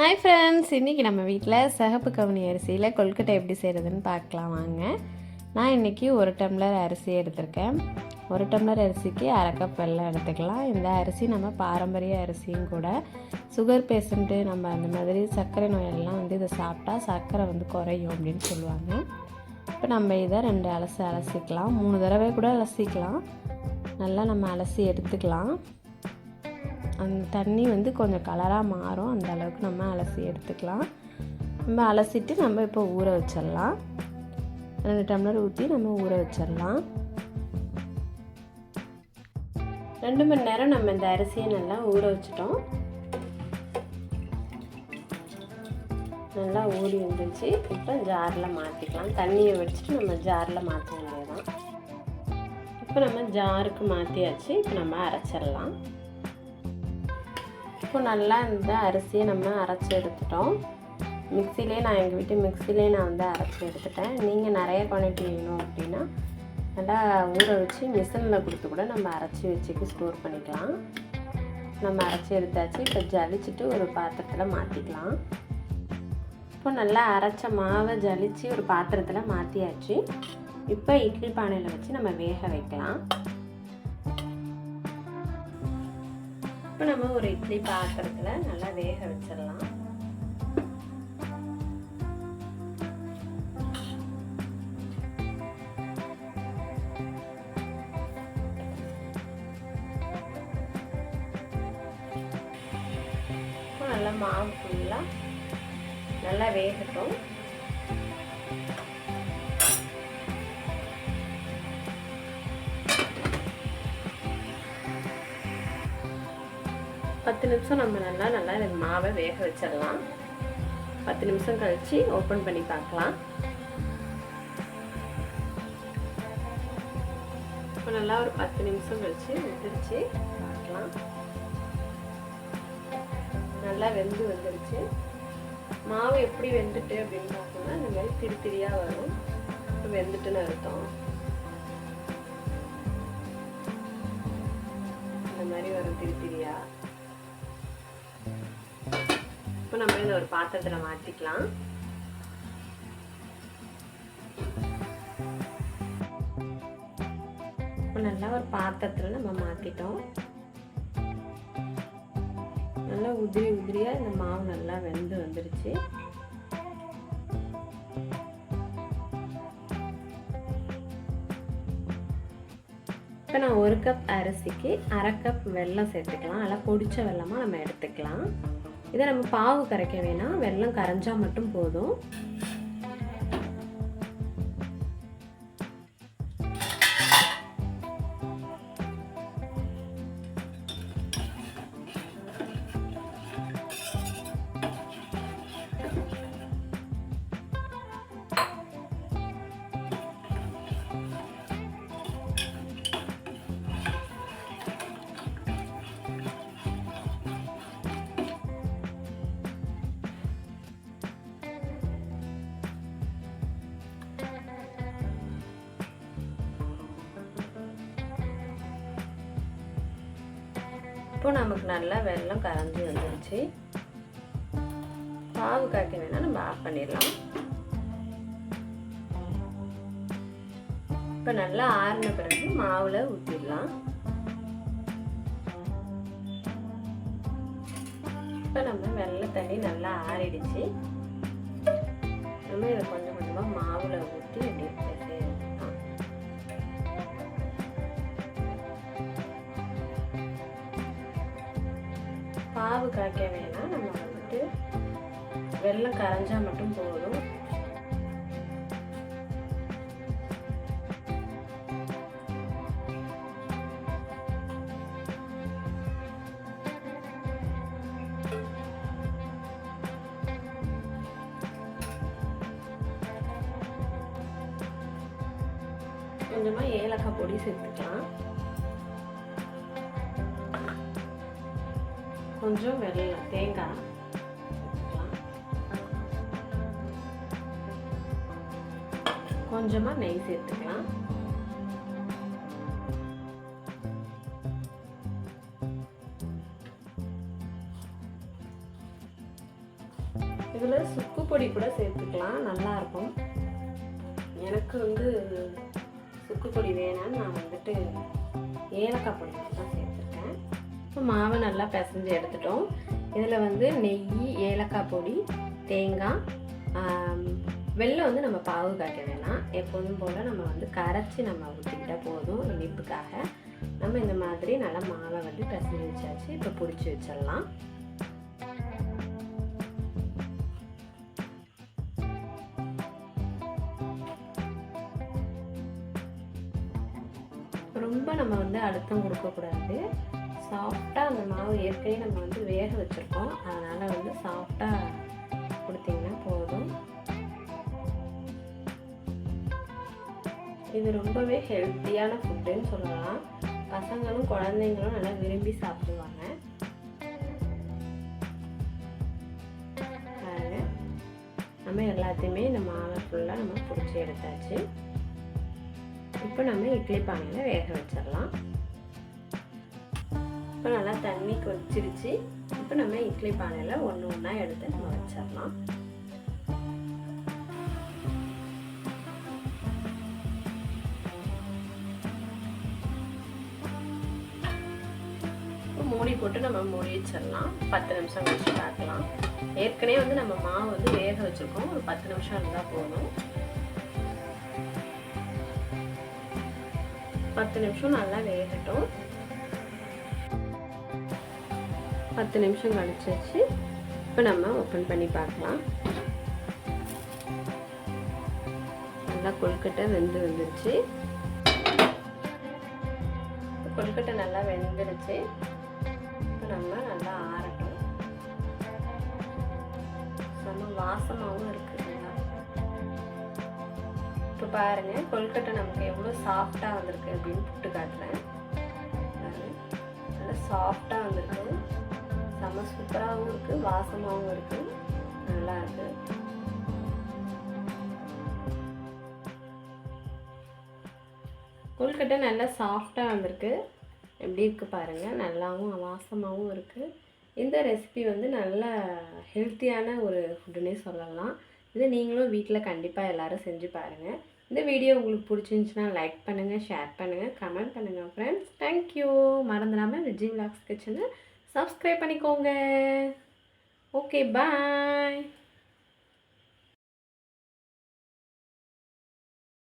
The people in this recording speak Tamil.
ஹாய் ஃப்ரெண்ட்ஸ் இன்றைக்கி நம்ம வீட்டில் சிகப்பு கவுனி அரிசியில் கொல்கட்டை எப்படி செய்கிறதுன்னு பார்க்கலாம் வாங்க. நான் இன்றைக்கி ஒரு டம்ளர் அரிசி எடுத்திருக்கேன். ஒரு டம்ளர் அரிசிக்கு அரை கப் வெள்ளம் எடுத்துக்கலாம். இந்த அரிசி நம்ம பாரம்பரிய அரிசியும் கூட. சுகர் பேஷண்ட்டு நம்ம அந்த மாதிரி சர்க்கரை நோயெல்லாம் வந்து இதை சாப்பிட்டா சர்க்கரை வந்து குறையும் அப்படின்னு சொல்லுவாங்க. இப்போ நம்ம இதை ரெண்டு அலசி அலசிக்கலாம். மூணு தடவை கூட அலசிக்கலாம். நல்லா நம்ம அலசி எடுத்துக்கலாம். அந்த தண்ணி வந்து கொஞ்சம் கலராக மாறும். அந்த அளவுக்கு நம்ம அலசி எடுத்துக்கலாம். நம்ம அலசிட்டு நம்ம இப்போ ஊற வச்சிடலாம். ரெண்டு டம்ளர் ஊற்றி நம்ம ஊற வச்சிடலாம். ரெண்டு மணி நேரம் நம்ம இந்த அரிசியை நல்லா ஊற வச்சிட்டோம். நல்லா ஊறி வந்துருச்சு. இப்போ ஜாரில் மாற்றிக்கலாம் தண்ணியை வச்சுட்டு நம்ம ஜாரில் மாற்ற வேண்டியதான் இப்போ நம்ம ஜாருக்கு மாற்றியாச்சு இப்போ நம்ம அரைச்சிடலாம். இப்போ நல்லா இந்த அரிசியை நம்ம அரைச்சி எடுத்துட்டோம். மிக்சிலே நான் எங்கள் வீட்டு மிக்சிலே நான் வந்து அரைச்சி எடுத்துட்டேன். நீங்கள் நிறைய குவான்டிட்டி வேணும் அப்படின்னா நல்லா ஊற வச்சு மிஷினில் கொடுத்து கூட நம்ம அரைச்சி வச்சுக்கு ஸ்டோர் பண்ணிக்கலாம். நம்ம அரைச்சி எடுத்தாச்சு. இப்போ ஜலிச்சுட்டு ஒரு பாத்திரத்தில் மாற்றிக்கலாம் இப்போ நல்லா அரைச்ச மாவை ஜலிச்சு ஒரு பாத்திரத்தில் மாற்றியாச்சு இப்போ இட்லி பானையில் வச்சு நம்ம வேக வைக்கலாம். இப்போ நம்ம ஒரு இட்லி பாத்திரத்தில் நல்லா வேக வச்சிடலாம். இப்போ நல்லா மாவு ஃபுல்லாக நல்லா வேகட்டும். பத்து நிமிஷம் நம்ம நல்லா நல்லா இந்த மாவை வேக வச்சிடலாம். பத்து நிமிஷம் கழித்து ஓப்பன் பண்ணி பார்க்கலாம். இப்போ நல்லா ஒரு பத்து நிமிஷம் கழித்து வெந்துருச்சு. பார்க்கலாம். நல்லா வெந்து வந்துருச்சு. மாவு எப்படி வெந்துட்டு அப்படின்னு பார்த்தோம்னா இந்த மாதிரி திரி திரியாக வரும். இப்போ வெந்துட்டுன்னு அர்த்தம். இந்த மாதிரி வரும் திரி திரியா. இப்போ ஒரு பாத்திரத்தில் மாற்றிக்கலாம் இப்போ நல்லா ஒரு பாத்திரத்தில் நம்ம மாற்றிட்டோம் நல்லா உதிரி உதிரியாக இந்த மாவு நல்லா வெந்து வந்துருச்சு. இப்போ நான் ஒரு கப் அரிசிக்கு அரை கப் வெல்லம் சேர்த்துக்கலாம். நல்லா பொடிச்ச வெல்லமாக நம்ம எடுத்துக்கலாம். இதை நம்ம பாவு கரைக்க வேணாம். வெள்ளம் கரைஞ்சால் மட்டும் போதும். இப்போ நமக்கு நல்லா வெள்ளம் கரைஞ்சி வந்துருச்சு. பாவு காய்க்க வேணால் நம்ம ஆஃப் பண்ணிடலாம். இப்போ நல்லா ஆறின பிறகு மாவில் ஊற்றிடலாம் இப்போ நம்ம வெள்ளை தண்ணி நல்லா ஆறிடுச்சு. நம்ம இதை கொஞ்சம் கொஞ்சமாக மாவில் ஊற்றி அப்படியே பாவு காய்க்க வேணாம். நம்ம வந்துட்டு வெள்ளம் கரைஞ்சா மட்டும் போதும். கொஞ்சமாக ஏலக்காய் பொடி சேர்த்துக்கலாம். கொஞ்சம் வெள்ளம் தேங்காய் கொஞ்சமாக நெய் சேர்த்துக்கலாம் இதில் சுக்கு பொடி கூட சேர்த்துக்கலாம் நல்லாயிருக்கும். எனக்கு வந்து சுக்கு பொடி வேணான்னு நான் வந்துட்டு ஏலக்காய் பொடி தான் இப்போ மாவை நல்லா பிசைஞ்சு எடுத்துட்டோம். இதில் வந்து நெய் ஏலக்காய் பொடி தேங்காய் வெள்ளம் வந்து நம்ம பாவு காய்க்க வேணாம். எப்போதும் போல் நம்ம வந்து கரைச்சி நம்ம ஊற்றிக்கிட்டால் போதும் இனிப்புக்காக. நம்ம இந்த மாதிரி நல்லா மாவை வந்து பிசைஞ்சு வச்சாச்சு. இப்போ பிடிச்சி வச்சிடலாம். ரொம்ப நம்ம வந்து அழுத்தம் கொடுக்கக்கூடாது. சாஃப்டாக அந்த மாவு ஏற்கனவே நம்ம வந்து வேக வச்சுருக்கோம். அதனால் வந்து சாஃப்டாக கொடுத்தீங்கன்னா போதும். இது ரொம்பவே ஹெல்த்தியான ஃபுட்டுன்னு சொல்லலாம். பசங்களும் குழந்தைங்களும் நல்லா விரும்பி சாப்பிடுவாங்க. நம்ம எல்லாத்தையுமே இந்த மாவை ஃபுல்லாக நம்ம பிடிச்சி எடுத்தாச்சு. இப்போ நம்ம இட்லி பானையில் வேக வச்சிடலாம். இப்போ நல்லா தண்ணி கொதிச்சிருச்சு. இப்போ நம்ம இட்லி பானையில் ஒன்று ஒன்றா எடுத்து நம்ம வச்சிடலாம். மூடி போட்டு நம்ம மூடி வச்சிடலாம். பத்து நிமிஷம் கழிச்சு பார்க்கலாம். ஏற்கனவே வந்து நம்ம மாவு வந்து வேக வச்சுருக்கோம். ஒரு பத்து நிமிஷம் இருந்தால் போதும். பத்து நிமிஷம் நல்லா வேகட்டும். பத்து நிமிஷம் கழிச்சாச்சு. இப்போ நம்ம ஓப்பன் பண்ணி பார்க்கலாம். நல்லா கொழுக்கட்டை வெந்து வந்துருச்சு. கொழுக்கட்டை நல்லா வெந்துருச்சு. இப்போ நம்ம நல்லா ஆறட்டும். செம்ம வாசமாகவும் இருக்குதுங்களா இப்போ பாருங்கள் கொழுக்கட்டை நமக்கு எவ்வளோ சாஃப்டாக வந்திருக்கு அப்படின்னு புட்டு காட்டுறேன். நல்லா சாஃப்டாக வந்திருக்கு. செம்ம சூப்பராகவும் இருக்குது வாசமாகவும் இருக்குது நல்லா இருக்குது கொழுக்கட்டை நல்லா சாஃப்டாக வந்திருக்கு. எப்படி இருக்குது பாருங்கள் நல்லாவும் வாசமாகவும் இருக்குது இந்த ரெசிபி வந்து நல்ல ஹெல்த்தியான ஒரு ஃபுட்டுன்னே சொல்லலாம். இது நீங்களும் வீட்டில் கண்டிப்பாக எல்லோரும் செஞ்சு பாருங்கள் இந்த வீடியோ உங்களுக்கு பிடிச்சிருந்துச்சுன்னா லைக் பண்ணுங்கள் ஷேர் பண்ணுங்கள் கமெண்ட் பண்ணுங்கள் ஃப்ரெண்ட்ஸ் தேங்க்யூ மறந்துடாமல் விஜய் விலாக்ஸ் கிச்சனை சப்ஸ்கிரைப் பண்ணிக்கோங்க. Okay bye